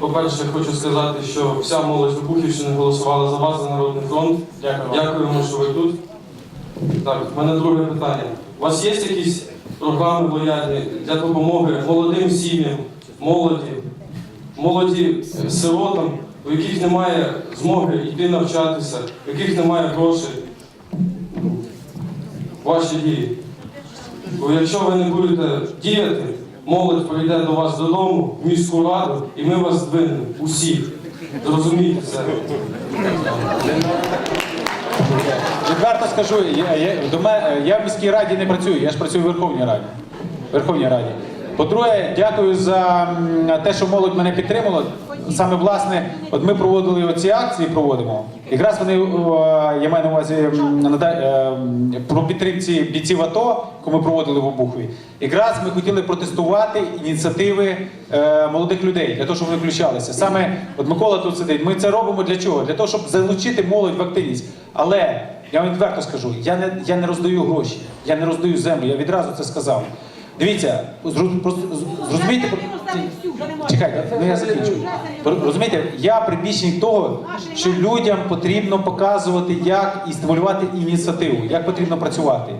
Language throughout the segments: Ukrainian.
По-перше, хочу сказати, що вся молодь Вибухівщини голосувала за вас, за Народний фронт. Дякую. Дякуємо, що ви тут. Так, в мене друге питання. У вас є якісь програми лояльні для допомоги молодим сім'ям, молоді, молоді сиротам, у яких немає змоги йти навчатися, у яких немає грошей? Ваші дії. Бо якщо ви не будете діяти, молодь прийде до вас додому, в міську раду, і ми вас здвинемо усіх. Зрозумійте це. Відверто скажу, я, я, до мене, я в міській раді не працюю, я ж працюю в Верховній Раді. Верховній Раді. По-друге, дякую за те, що молодь мене підтримала. Саме власне, от ми проводили оці акції, проводимо. Якраз вони, я маю на увазі е, про підтримці бійців АТО, яку ми проводили в Обухові. Якраз ми хотіли протестувати ініціативи е, молодих людей для того, щоб вони включалися. Саме от Микола тут сидить. Ми це робимо для чого? Для того, щоб залучити молодь в активність. Але я вам відверто скажу, я не, я не роздаю гроші, я не роздаю землю, я відразу це сказав. Дивіться, зрозумійте. Чекайте, ну я закінчу. Розумієте, я прибічник того, що людям потрібно показувати, як і стимулювати ініціативу, як потрібно працювати.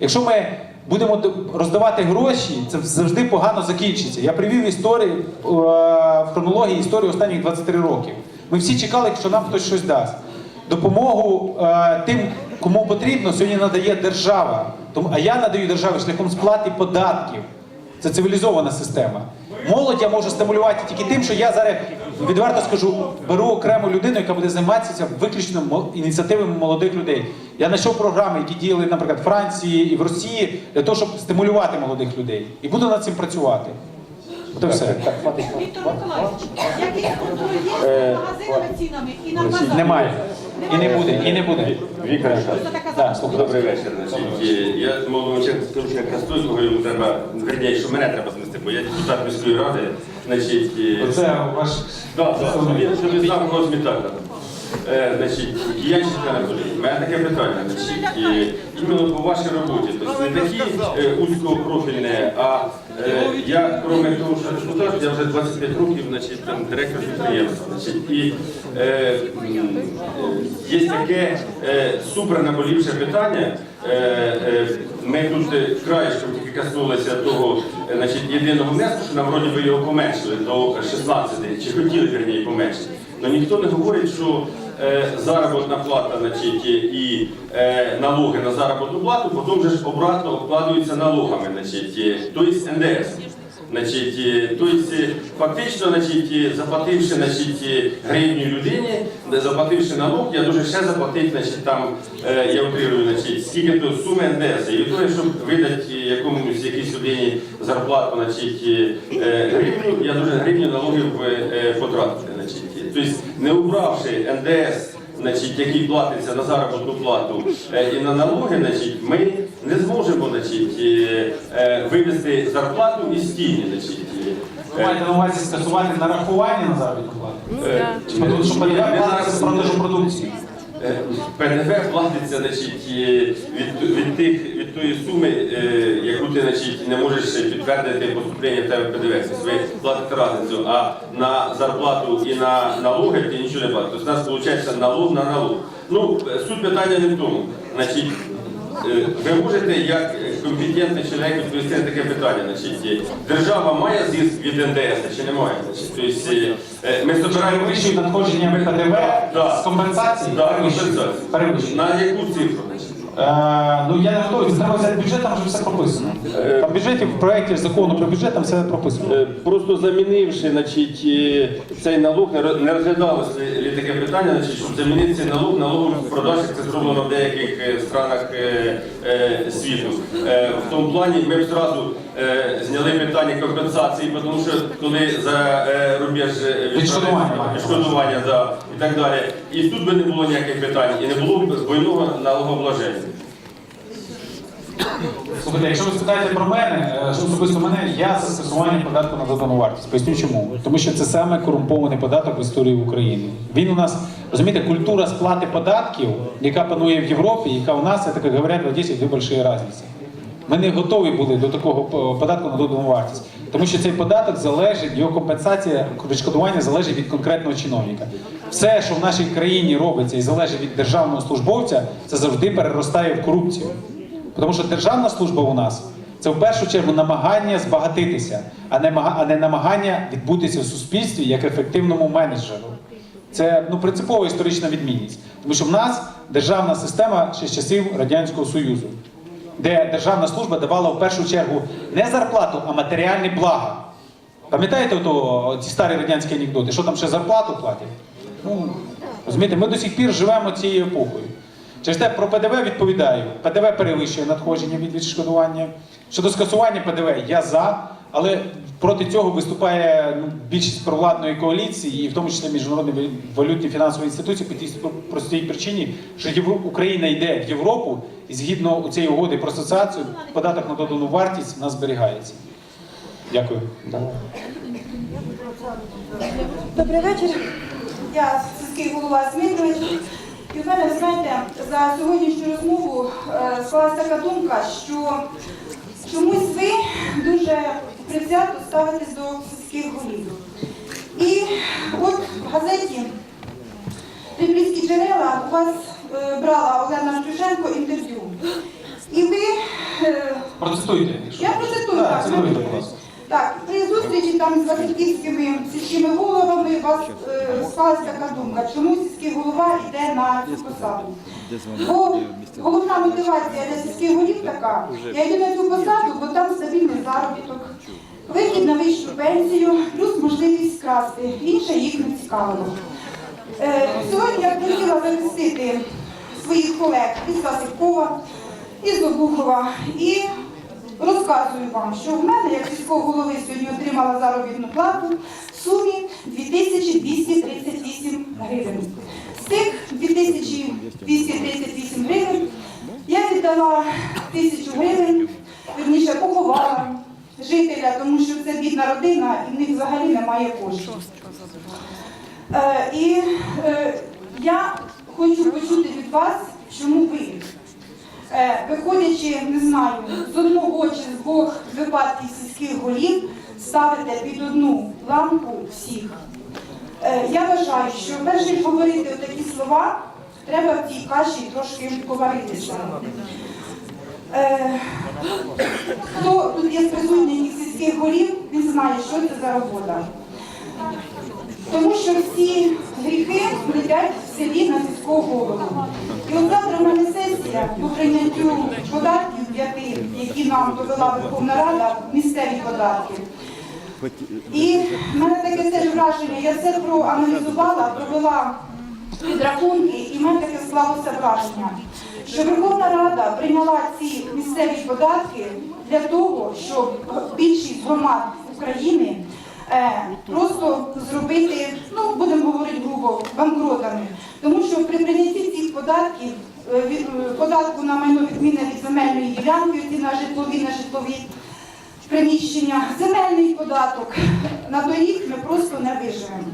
Якщо ми будемо роздавати гроші, це завжди погано закінчиться. Я привів історію е, в хронології історію останніх 23 років. Ми всі чекали, що нам хтось щось дасть. Допомогу е, тим, кому потрібно, сьогодні надає держава. Тому, а я надаю державі шляхом сплати податків. Це цивілізована система. Молодь я можу стимулювати тільки тим, що я зараз відверто скажу, беру окрему людину, яка буде займатися виключно ініціативами молодих людей. Я знайшов програми, які діяли, наприклад, в Франції і в Росії, для того, щоб стимулювати молодих людей. І буду над цим працювати. Це все. Віктор Миколаївич, який контролює магазинами цінами і на базарі? Немає. І не буде, і не буде. Віктор, слухай. добрий вечір. Значить, я молодому скажу, що якраз той, кого йому треба, верніше, що мене треба знести, бо я депутат міської ради, значить, Оце ваш Да, да, він щоб не знав кого змітати. Е, значить, діянщик Анатолій, у мене таке питання. Значить, іменно по вашій роботі. Тобто не такі е, узькопрофільне, а е, я, крім того, що депутат, я вже 25 років, значить, там, директор підприємства. Значить, і е, м, е, є таке е, супер наболівше питання. Е, е, ми тут е, краєшком тільки коснулися того е, значить, єдиного внеску, що нам вроді би його поменшили до 16, чи хотіли верніше поменшити. Але ніхто не говорить, що заробітна плата значить, і е, налоги на заробітну плату, потім же обратно обкладаються налогами, значить, е, тобто НДС. Значить, е, тобто, е, фактично, значить, е, заплативши значить, е, гривню людині, заплативши налог, я дуже ще заплатити, значить, там, е, я утрирую, значить, скільки то суми НДС. І того, щоб видати е, якомусь якійсь людині зарплату, значить, е, е, гривню, я дуже гривню налогів е. Значить. Тобто, не убравши НДС, значить, який платиться на заробітну плату е, і на налоги, значить, ми не зможемо значить, е, е, вивести зарплату із тіні. Значить, маєте на увазі скасувати нарахування на заробітну плату? Чи тому, що ПДВ платиться з продажу продукції? Е, ПДВ платиться значить, від, від, тих, від тої суми, е, яку ти значить, не можеш підтвердити поступлення в тебе ПДВ. Тобто ви платите разницю, а на зарплату і на налоги ти нічого не платиш. Тобто у нас виходить налог на налог. Ну, е, суть питання не в тому. Значить, ви можете як компетентний чоловік відповісти на таке питання. Значить, е, держава має зиск від НДС чи не має? Значить, тобто, е, е, ми збираємо Перевищують надходження ПДВ Да. з компенсації? Да. Перевищують. На яку цифру? Е, ну я не готовий, це треба взяти бюджет, там вже все прописано. Там в бюджеті, в проєкті закону про бюджет, там все прописано. Е, Просто замінивши значить, е, цей налог, не роз- не розглядалося ли таке питання, значить, щоб замінити цей налог налогом в продажах, це зроблено в деяких е, странах е, е, світу. Е, В тому плані ми б зразу е, зняли питання компенсації, тому що коли за е, рубеж е, Відшкодування. відшкодування да, і так далі. І тут би не було ніяких питань, і не було б двойного налогообложення. Слухайте, якщо ви спитаєте про мене, е, що особисто мене, я за скасування податку на додану вартість. Поясню чому. Тому що це саме корумпований податок в історії України. Він у нас, розумієте, культура сплати податків, яка панує в Європі, яка у нас, як говорять, в Одесі, дві великі різниці. Ми не готові були до такого е, податку на додану вартість, тому що цей податок залежить, його компенсація, відшкодування залежить від конкретного чиновника. Все, що в нашій країні робиться і залежить від державного службовця, це завжди переростає в корупцію. Тому що державна служба у нас це в першу чергу намагання збагатитися, а не, намагання відбутися в суспільстві як ефективному менеджеру. Це ну, принципова історична відмінність. Тому що в нас державна система ще з часів Радянського Союзу, де державна служба давала в першу чергу не зарплату, а матеріальні блага. Пам'ятаєте ото, ці старі радянські анекдоти, що там ще зарплату платять? Ну, розумієте, ми до сих пір живемо цією епохою. Через те про ПДВ відповідаю. ПДВ перевищує надходження від відшкодування. Щодо скасування ПДВ, я за, але проти цього виступає ну, більшість провладної коаліції, і в тому числі міжнародні валютні фінансові інституції по тій простій причині, що Україна йде в Європу, і згідно цієї угоди про асоціацію, податок на додану вартість в нас зберігається. Дякую. Добрий вечір. Я сільський голова Смітович. І в мене, знаєте, за сьогоднішню розмову е, склалася така думка, що чомусь ви дуже привзято ставитесь до сільських голів. І от в газеті Рибрівські джерела у вас е, брала Олена Антюшенко інтерв'ю. І ви е, Процитуйте. я процитую Так, так. Так, при зустрічі там з васильківськими сільськими головами вас е, склалася така думка, чому сільський голова йде на цю посаду. Бо головна мотивація для сільських голів така, я йду на цю посаду, бо там стабільний заробіток, вихід на вищу пенсію, плюс можливість красти. Інше їх не цікавило. Е, Сьогодні я хотіла захистити своїх колег із Василькова, із Обухова і розказую вам, що в мене, як сільського голови, сьогодні отримала заробітну плату в сумі 2238 гривень. З цих 2238 гривень я віддала тисячу гривень, верніше поховала жителя, тому що це бідна родина і в них взагалі немає коштів. Е, і е, я хочу почути від вас, чому ви, виходячи, не знаю, з одного чи з двох випадків сільських голів, ставите під одну лампу всіх. Е, я вважаю, що перш ніж говорити такі слова, треба в тій каші трошки поваритися. Е, хто тут є присутній із сільських голів, він знає, що це за робота. Тому що всі гріхи летять в селі на сільського голову. І от завтра в мене сесія по прийняттю податків п'яти, які нам довела Верховна Рада, місцеві податки. І в мене таке теж враження, я все проаналізувала, провела підрахунки, і в мене таке склалося враження, що Верховна Рада прийняла ці місцеві податки для того, щоб більшість громад України просто зробити, ну будемо говорити грубо, банкротами. Тому що при прийнятті цих податків, е, е, податку на майно відміна від земельної ділянки, на житлові, на житлові приміщення, земельний податок, на доріг ми просто не виживемо.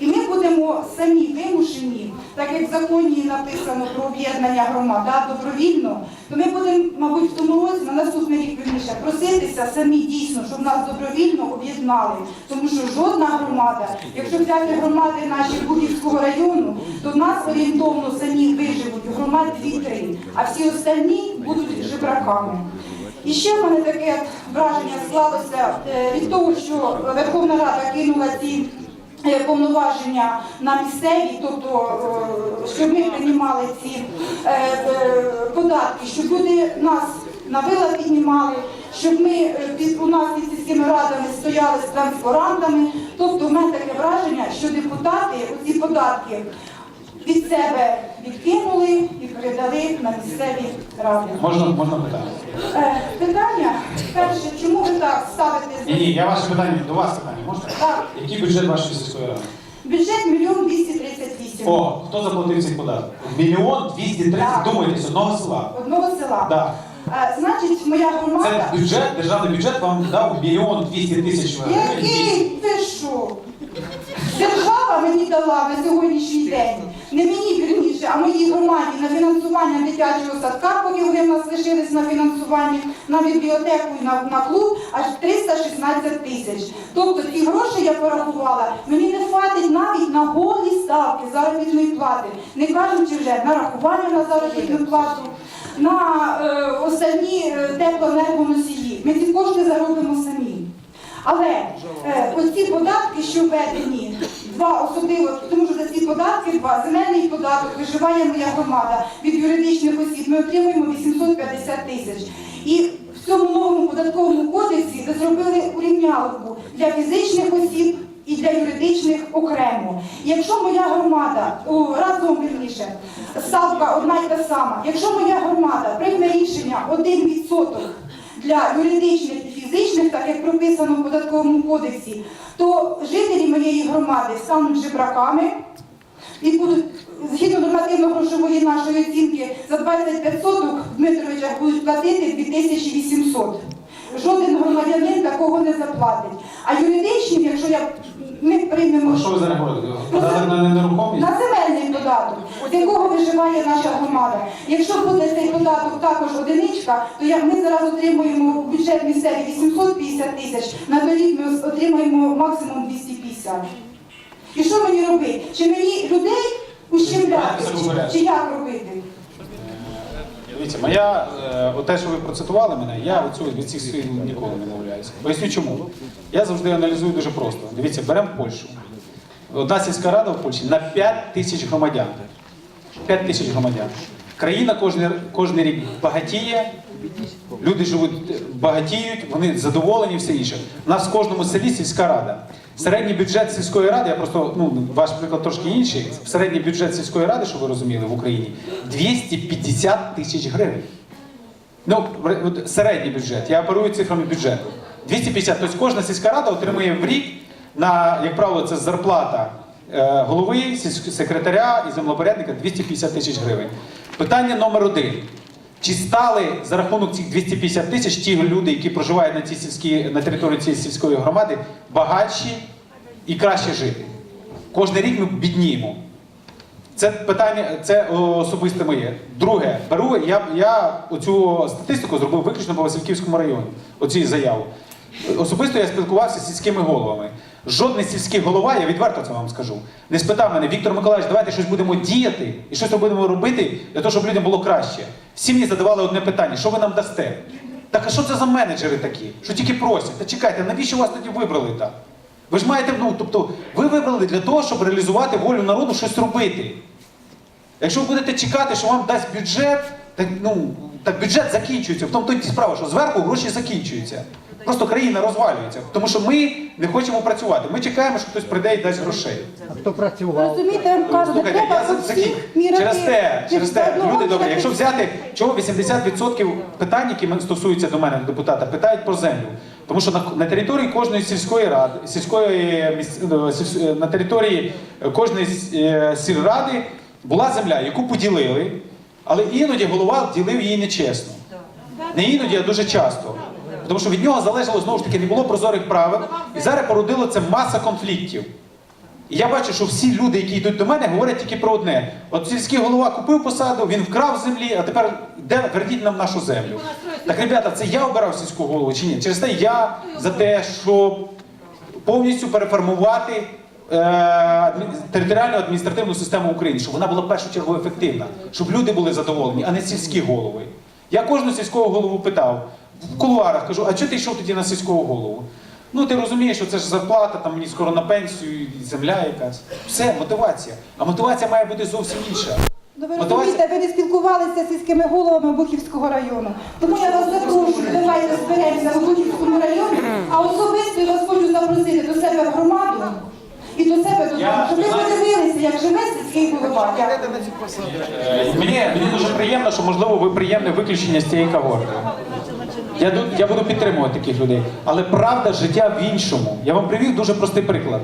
І ми будемо самі вимушені, так як в законі написано про об'єднання громад, да, добровільно, то ми будемо, мабуть, в тому році, на наступний рік вірніше, проситися самі дійсно, щоб нас добровільно об'єднали. Тому що жодна громада, якщо взяти громади наші Бугівського району, то в нас орієнтовно самі виживуть громад 2-3, а всі остальні будуть жебраками. І ще в мене таке враження склалося е, від того, що Верховна Рада кинула ці повноваження на місцеві, тобто е, щоб ми приймали ці е, е, податки, щоб люди нас на вила піднімали, щоб ми під у нас під сільськими радами стояли з транспарантами. Тобто в мене таке враження, що депутати оці податки від себе відкинули і передали на місцеві ради. Можна, можна питання? Е, Питання перше, чому ви так ставите Ні, ні, я ваше питання до вас питання. Можна? Так. Який бюджет вашої сільської ради? бюджет мільйон 238 О, хто заплатив цей податок? Мільйон 230, Так. думайте, з одного села. одного села? Да. Е, Значить, моя громада. Це бюджет, державний бюджет вам дав мільйон 200 тисяч гривень. Який ти що? Держава мені дала на сьогоднішній день. Не мені вірніше, а моїй громаді на фінансування дитячого садка, поки вони в нас лишились на фінансуванні, на бібліотеку і на, на клуб, аж 316 тисяч. Тобто ці гроші я порахувала, мені не хватить навіть на голі ставки заробітної плати, не кажучи вже на рахування на заробітну плату, на е, останні е, теплоенергоносії. Ми ці кошти заробимо самі. Але е, оці податки, що введені, два особливо, тому що за ці податки, два земельний податок виживає моя громада від юридичних осіб. Ми отримуємо 850 тисяч. І в цьому новому податковому кодексі ви зробили урівнялку для фізичних осіб і для юридичних окремо. Якщо моя громада о, разом вірніше, ставка одна й та сама, якщо моя громада прийме рішення 1% для юридичних і фізичних, так як прописано в податковому кодексі, то жителі моєї громади стануть жебраками і будуть згідно нормативно-грошової нашої оцінки за 25 соток в Дмитровичах будуть платити 2800. Жоден громадянин такого не заплатить. А юридичні, якщо я ми приймемо Що ви зараз говорите? Податок на нерухомість? на земельний податок, з якого виживає наша громада. Якщо буде цей податок також одиничка, то я, ми зараз отримуємо в бюджет місцевий 850 тисяч, на торік ми отримаємо максимум 250. І що мені робити? Чи мені людей ущемляти, чи як робити? Дивіться, моя, е, те, що ви процитували мене, я оцю, від цих слів ніколи не мовляюся. Поясню чому. Я завжди аналізую дуже просто. Дивіться, беремо Польщу. Одна сільська рада в Польщі на 5 тисяч громадян. 5 тисяч громадян. Країна кожен, кожен рік багатіє, люди живуть, багатіють, вони задоволені, все інше. У нас в кожному селі сільська рада. Середній бюджет сільської ради, я просто, ну, ваш приклад трошки інший. Середній бюджет сільської ради, щоб ви розуміли, в Україні 250 тисяч гривень. Ну, середній бюджет. Я оперую цифрами бюджету. 250. Тобто кожна сільська рада отримує в рік на, як правило, це зарплата е, голови, секретаря і землепорядника 250 тисяч гривень. Питання номер один. Чи стали за рахунок цих 250 тисяч ті люди, які проживають на, цій сільській, на території цієї сільської громади, багатші і краще жити? Кожен рік ми бідніємо. Це питання, це особисте моє. Друге, беру я, я оцю статистику зробив виключно по Васильківському районі. Оці заяву. Особисто я спілкувався з сільськими головами. Жодний сільський голова, я відверто це вам скажу, не спитав мене, Віктор Миколаївич, давайте щось будемо діяти і щось будемо робити для того, щоб людям було краще. Всі мені задавали одне питання: що ви нам дасте? Так а що це за менеджери такі? Що тільки просять? Та чекайте, навіщо вас тоді вибрали так? Ви ж маєте, ну тобто, ви вибрали для того, щоб реалізувати волю народу, щось робити. Якщо ви будете чекати, що вам дасть бюджет, так, ну, так бюджет закінчується. В тому то й справа, що зверху гроші закінчуються. Просто країна розвалюється. Тому що ми не хочемо працювати. Ми чекаємо, що хтось прийде і дасть грошей. А хто працював? Розумієте, я вам кажу, Слухайте, треба я за- мірах Через те, через те, люди добрі, якщо взяти, чого 80% питань, які мен- стосуються до мене, депутата, питають про землю. Тому що на, на території кожної сільської ради, сільської міс- е, сільсь- е, на території е, кожної с- е, сільради була земля, яку поділили, але іноді голова ділив її нечесно. Не іноді, а дуже часто. Тому що від нього залежало знову ж таки, не було прозорих правил, і зараз породило це маса конфліктів. І я бачу, що всі люди, які йдуть до мене, говорять тільки про одне: от сільський голова купив посаду, він вкрав землі, а тепер де верніть нам нашу землю. Так, ребята, це я обирав сільську голову чи ні? Через те я за те, щоб повністю переформувати е, територіальну адміністративну систему України, щоб вона була в першу чергу ефективна, щоб люди були задоволені, а не сільські голови. Я кожного сільського голову питав в кулуарах, кажу, а чого ти йшов тоді на сільського голову? Ну ти розумієш, що це ж зарплата, там мені скоро на пенсію, і земля якась. Все, мотивація. А мотивація має бути зовсім інша. Ну, ви Мотивація- розумієте, ви не спілкувалися з сільськими головами Бухівського району. Тому я вас запрошую, давайте зберемося в Бухівському районі, а особисто я вас хочу запросити до себе в громаду і до себе додому, щоб ви подивилися, як живе сільський голова. Дякую. Мені, мені дуже приємно, що можливо ви приємне виключення з цієї когорти. Я, я буду підтримувати таких людей. Але правда життя в іншому. Я вам привів дуже простий приклад.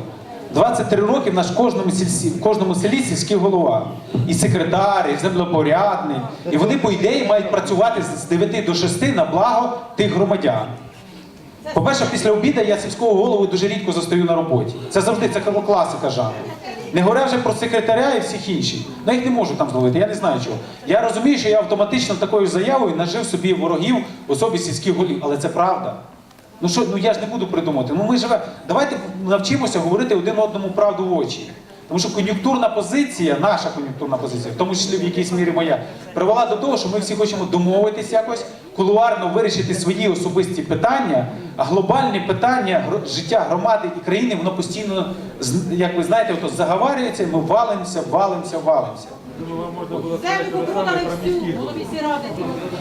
23 роки в нас в кожному, сільсі, в кожному селі сільський голова. І секретар, і землепорядник. І вони, по ідеї, мають працювати з 9 до 6 на благо тих громадян. По-перше, після обіду я сільського голову дуже рідко застаю на роботі. Це завжди це класика жанру. Не говоря вже про секретаря і всіх інших. Ну їх не можу там зловити, я не знаю чого. Я розумію, що я автоматично такою заявою нажив собі ворогів в особі сільських голів, але це правда. Ну що, ну я ж не буду придумати. Ну ми живемо. Давайте навчимося говорити один одному правду в очі. Тому що кон'юнктурна позиція, наша кон'юнктурна позиція, в тому числі в якійсь мірі моя, привела до того, що ми всі хочемо домовитись якось, кулуарно вирішити свої особисті питання, а глобальні питання життя громади і країни, воно постійно, як ви знаєте, ото заговарюється, і ми валимося, валимося, валимося. Землю продали всю, голові сіради.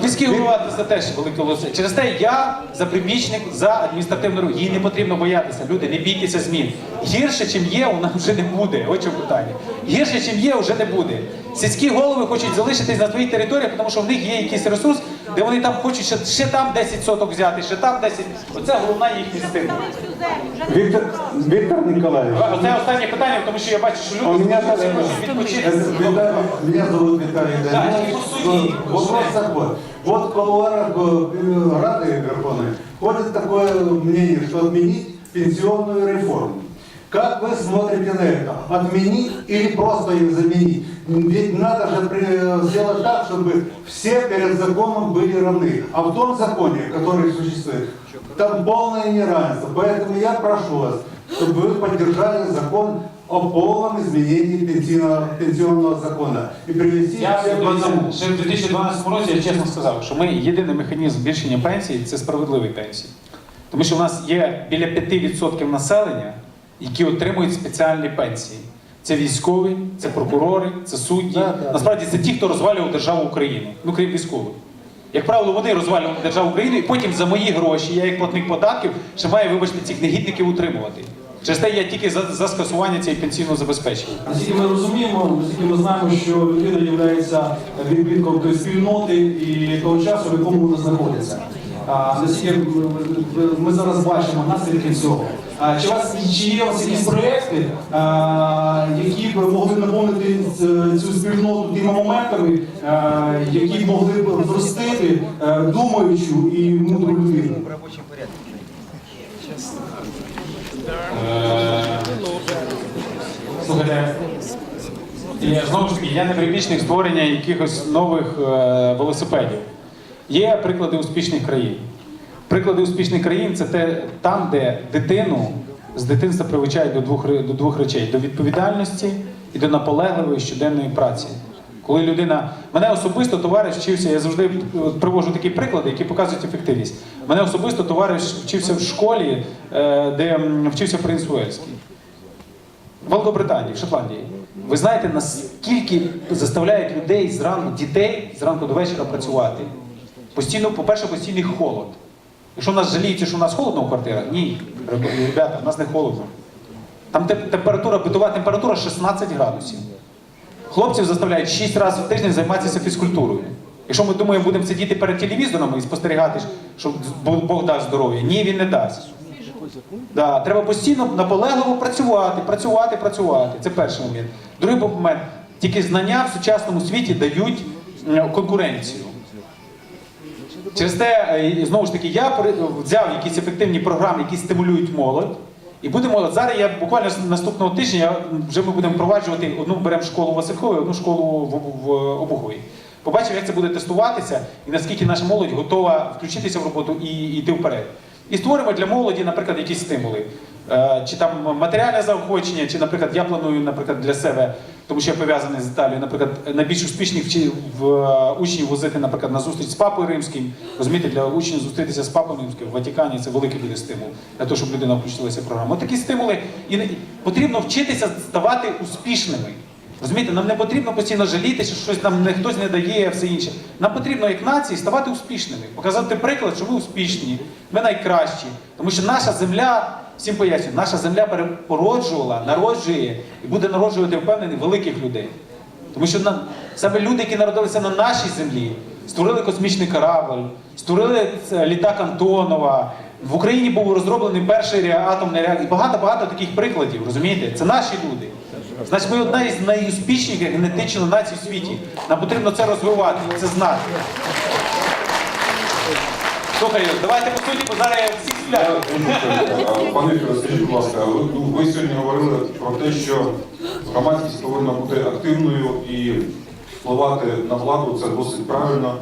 Міський голова це теж велике голоси. Через те я за прибічник за адміністративну руку. Їй не потрібно боятися. Люди, не бійтеся змін. Гірше, чим є, у нас вже не буде. Ось чому питання. Гірше, чим є, вже не буде. Сільські голови хочуть залишитись на своїй території, тому що в них є якийсь ресурс, де вони там хочуть ще, ще там 10 соток взяти, ще там 10. Оце головна їхня стимул. Продали всю землю, вже не Виктор, Виктор Николаевич, Оце останнє питання, тому що я бачу, що у люди меня, всі хочуть відпочити. это Виталий- меня зовут Виталий Да, Данилович. и по сути, Вопрос такой. Вот в кулуарах э, Рады Верховной ходит такое мнение, что отменить пенсионную реформу. Как вы смотрите на это? Отменить или просто ее заменить? Ведь надо же при- сделать так, чтобы все перед законом были равны. А в том законе, который существует, там полное неравенство. Поэтому я прошу вас, чтобы вы поддержали закон о полном изменении пенсийного, пенсионного закона и привести Я всех к дивіться, одному. ще в 2012 році я чесно сказав, що ми єдиний механізм збільшення пенсії це справедливі пенсії. Тому що в нас є біля 5% населення, які отримують спеціальні пенсії. Це військові, це прокурори, це судді. Насправді це ті, хто розвалював державу Україну, ну крім військових. Як правило, вони розвалювали державу України, і потім за мої гроші, я як платник податків, ще маю, вибачте, цих негідників утримувати. Через те я тільки за, за скасування цієї пенсійного забезпечення. Наскільки ми розуміємо, наскільки ми знаємо, що людина є відбитком тої спільноти і того часу, в якому вона знаходиться. Ми- зараз бачимо наслідки цього. Чи, вас, чи є у вас якісь проекти, які б могли наповнити цю спільноту тими моментами, які могли б зростити думаючу і мудру людину? Е, Слухайте, знову ж таки, я не прибічник створення якихось нових е, велосипедів. Є приклади успішних країн. Приклади успішних країн це те, там, де дитину з дитинства привчають до двох, до двох речей: до відповідальності і до наполегливої щоденної праці. Коли людина. Мене особисто товариш вчився, я завжди е, привожу такі приклади, які показують ефективність. Мене особисто товариш вчився в школі, е, де вчився принц Уельський. В Великобританії, в Шотландії. Ви знаєте, наскільки заставляють людей зранку, дітей зранку до вечора працювати? Постійно, по-перше, постійний холод. Якщо нас жаліються, що у нас холодно в квартирах, ні, ребята, у нас не холодно. Там температура, битова температура 16 градусів. Хлопців заставляють 6 разів в тиждень займатися фізкультурою. Якщо ми думаємо, будемо сидіти перед телевізором і спостерігати, що Бог дасть здоров'я, ні, він не дасть. Да, треба постійно наполегливо працювати, працювати, працювати. Це перший момент. Другий момент. Тільки знання в сучасному світі дають конкуренцію. Через те, е, знову ж таки, я взяв якісь ефективні програми, які стимулюють молодь. І будемо зараз. Я буквально наступного тижня вже ми будемо впроваджувати одну беремо школу в одну школу в, в Обухові. Побачив, як це буде тестуватися, і наскільки наша молодь готова включитися в роботу і і йти вперед. І створимо для молоді, наприклад, якісь стимули. Е, Чи там матеріальне заохочення, чи, наприклад, я планую, наприклад, для себе, тому що я пов'язаний з Італією, наприклад, найбільш успішних в, е, учнів возити, наприклад, на зустріч з папою римським. Розумієте, для учнів зустрітися з папою римським в Ватикані це великий буде стимул для того, щоб людина включилася в програму. От такі стимули і потрібно вчитися ставати успішними. Розумієте, нам не потрібно постійно жаліти, що щось нам не хтось не дає, все інше. Нам потрібно як нації ставати успішними, показати приклад, що ми успішні, ми найкращі. Тому що наша земля, всім пояснюю, наша земля перепороджувала, народжує і буде народжувати впевнений великих людей. Тому що на, саме люди, які народилися на нашій землі, створили космічний корабль, створили літак Антонова. В Україні був розроблений перший атомний реактор. І багато-багато таких прикладів, розумієте? Це наші люди. Значить, ми одна із найуспішніших генетично націй у світі. Нам потрібно це розвивати, це знати. Слухай, давайте по суті, бо зараз всі Пане Вікторе, скажіть, будь ласка, ви, ну, ви сьогодні говорили про те, що громадськість повинна бути активною і впливати на владу, це досить правильно.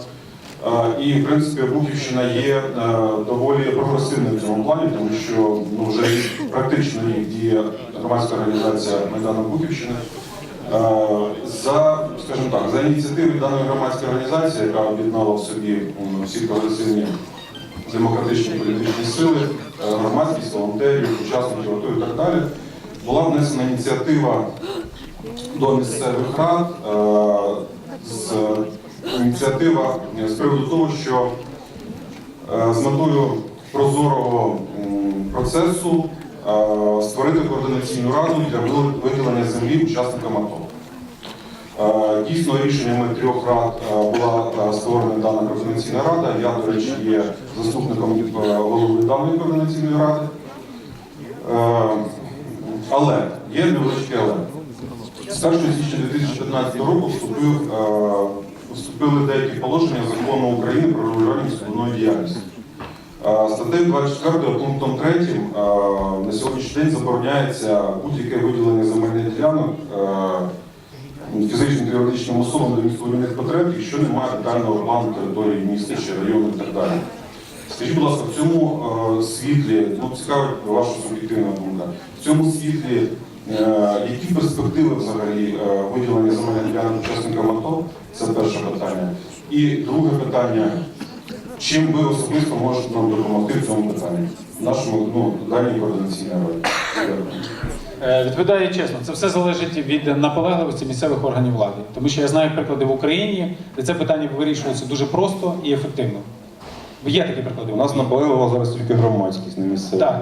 І, в принципі, Бухівщина є е, доволі прогресивною в цьому плані, тому що ну, вже практично діє громадська організація Майдану Бухівщини. Е, За, скажімо так, за ініціативи даної громадської організації, яка об'єднала в собі всі прогресивні демократичні політичні сили, е, громадськість, волонтерів, учасників АТО і так далі, була внесена ініціатива до місцевих рад е, з ініціатива з приводу того, що е, з метою прозорого процесу е, створити координаційну раду для виділення землі учасникам АТО. Е, Дійсно, рішеннями трьох рад е, була е, створена дана координаційна рада. Я, до речі, є заступником голови даної координаційної ради. Але є невеличке але. З 1 січня 2015 року вступив, вступили деякі положення закону України про регулювання містобудівної діяльності. Статтею 24 пунктом 3 е, на сьогоднішній день забороняється будь-яке виділення земельних ділянок фізичним та юридичним особам до містобудівних потреб, якщо немає детального плану території міста чи району і так далі. Скажіть, будь ласка, в цьому е, світлі, ну цікавить ваша суб'єктивна думка, в цьому світлі е, які перспективи взагалі е, виділення земельних ділянок учасникам АТО? Це перше питання. І друге питання. Чим ви особисто можете нам допомогти в цьому питанні? В нашому ну, даній координаційній раді. Е, Відповідаю чесно, це все залежить від наполегливості місцевих органів влади. Тому що я знаю приклади в Україні, де це питання вирішується дуже просто і ефективно. Є такі приклади. У нас Україні. наполеглива зараз тільки громадськість на місцеві. Так.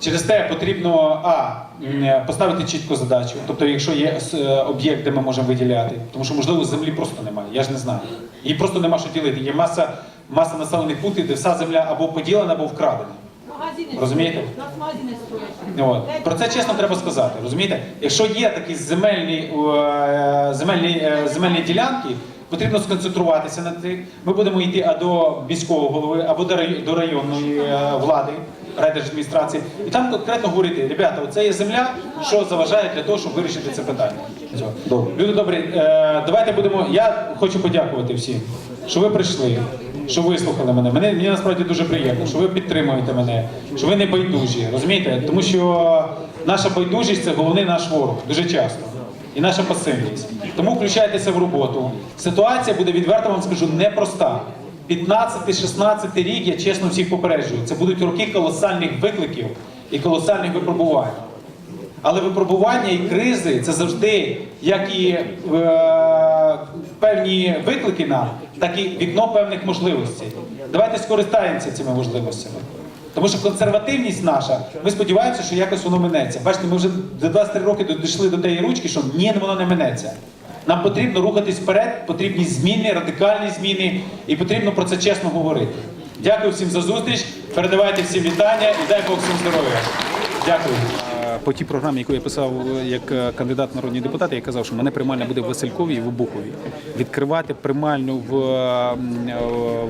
Через те потрібно а поставити чітко задачу. Тобто, якщо є е, об'єкт, де ми можемо виділяти, тому що можливо землі просто немає. Я ж не знаю. Її просто нема що ділити. Є маса, маса населених пунктів, де вся земля або поділена, або вкрадена. Розумієте? От. Про це чесно треба сказати. Розумієте? Якщо є такі земельні, е, земельні, е, земельні ділянки, потрібно сконцентруватися на тих. Ми будемо йти а до міського голови або до рай- до районної е, влади, райдержадміністрації, і там конкретно говорити, ребята, оце є земля, що заважає для того, щоб вирішити це питання. Добре. Люди добрі, е, давайте будемо. Я хочу подякувати всім, що ви прийшли, що вислухали мене. Мене мені насправді дуже приємно, що ви підтримуєте мене, що ви не байдужі. Розумієте? Тому що наша байдужість це головний наш ворог дуже часто. І наша пасивність. Тому включайтеся в роботу. Ситуація буде відверто вам скажу непроста. 15-16 рік, я чесно всіх попереджую. Це будуть роки колосальних викликів і колосальних випробувань. Але випробування і кризи це завжди як і е, певні виклики нам, так і вікно певних можливостей. Давайте скористаємося цими можливостями. Тому що консервативність наша, ми сподіваємося, що якось воно минеться. Бачите, ми вже за 23 роки дійшли до тієї ручки, що ні, воно не минеться. Нам потрібно рухатись вперед, потрібні зміни, радикальні зміни, і потрібно про це чесно говорити. Дякую всім за зустріч. Передавайте всім вітання і дай Бог всім здоров'я. Дякую. По тій програмі, яку я писав е, як е, кандидат в народні депутати, я казав, що мене приймальня буде в Василькові і в Обухові. Відкривати приймальню в, е,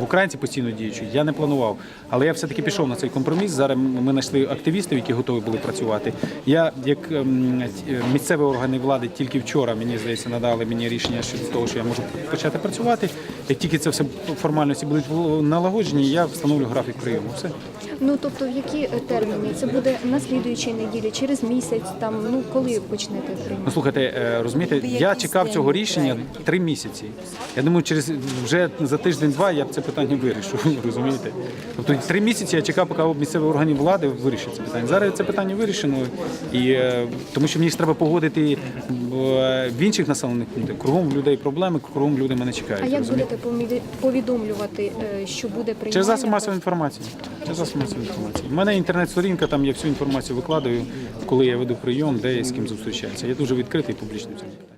в Українці постійно діючу я не планував. Але я все-таки пішов на цей компроміс. Зараз ми знайшли активістів, які готові були працювати. Я, як місцеві органи влади, тільки вчора мені здається надали мені рішення щодо того, що я можу почати працювати. Як тільки це все формальності будуть налагоджені, я встановлю графік прийому. Все. Ну тобто, в які терміни? Це буде на слідуючій неділі, через місяць, там ну коли почнете Ну приймати? слухайте, е, розумієте, я чекав цього рішення три місяці. Я думаю, через вже за тиждень-два я б це питання вирішу. Розумієте? Тобто три місяці я чекав, поки місцеві органи влади вирішать це питання. Зараз це питання вирішено, і е, тому що мені ж треба погодити в, в інших населених пунктах. Кругом людей проблеми, кругом люди мене чекають. А як розумієте? будете повідомлювати, е, що буде приймати? Через засоби масової інформації. Через засоби масової інформації. У мене інтернет-сторінка, там я всю інформацію викладаю, коли я веду прийом, де я з ким зустрічаюся. Я дуже відкритий публічний цьому питанні.